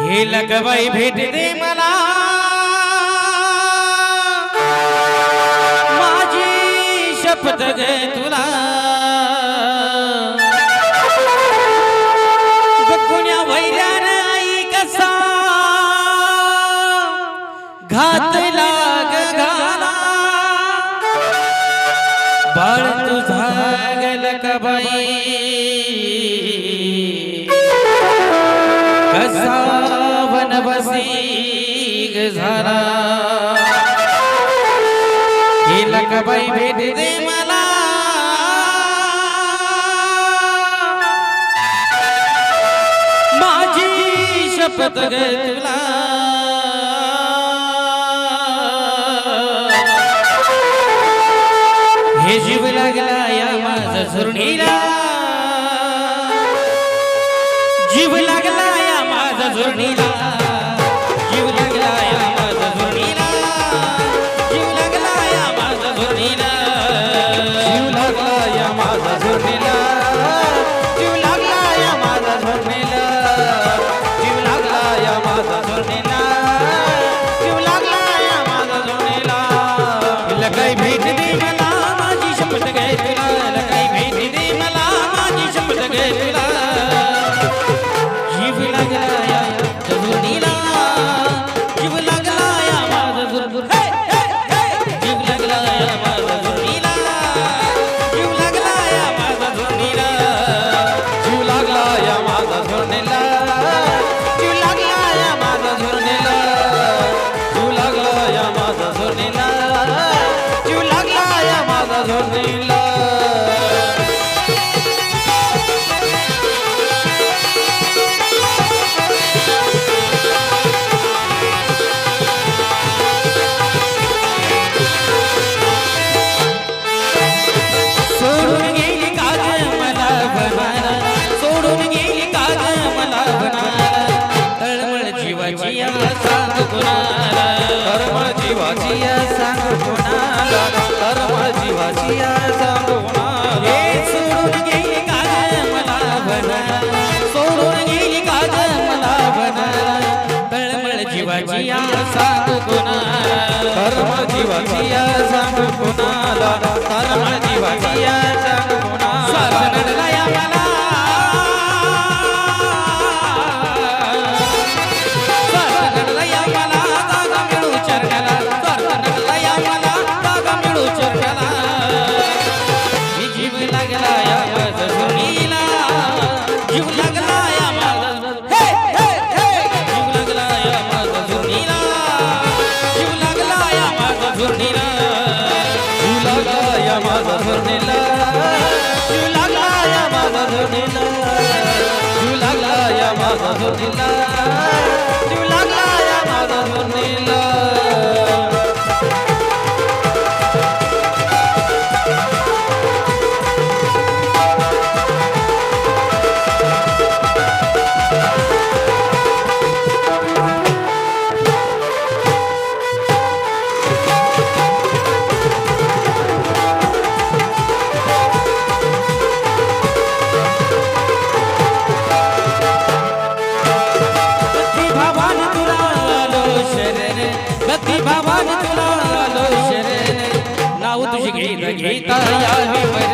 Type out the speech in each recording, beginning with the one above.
हे लगबाई भेट दे मला? माझी शपथ ग तुला. कुण्या वैर्यान आई कसा? घातला बाई कसा बसी ग झाला। हे लकाबाई भेट दे मला। माझी शपथ ग तुला। हे जीव लागला झुरणीला जीव लागला या माझा झुरणीला जीव लागला या माझा झुरणीला जीव लागला या माझा झुरणीला जीव लागला या माझा जीव लागला या माझा झुरणीला जीव लागला या माझा जीव लागला या माझा झुरणीला भेट दे मला माझी शपथ सात या सांग कर्म जीवाची या सांग कोणाला कर्म जीवाची या सांग कोणाला माझा जीव लागला या माझा जीव लागला या माझा घेता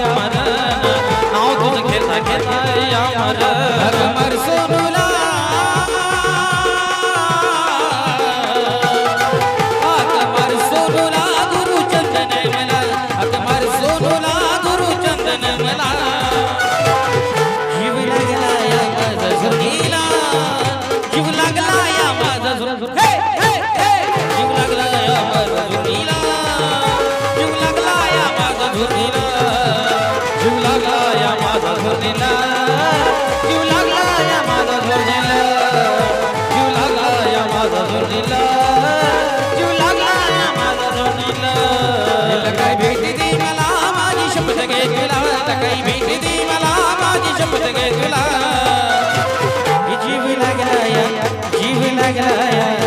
घेता या मन नाव तुझं घेता घेता পাগলায়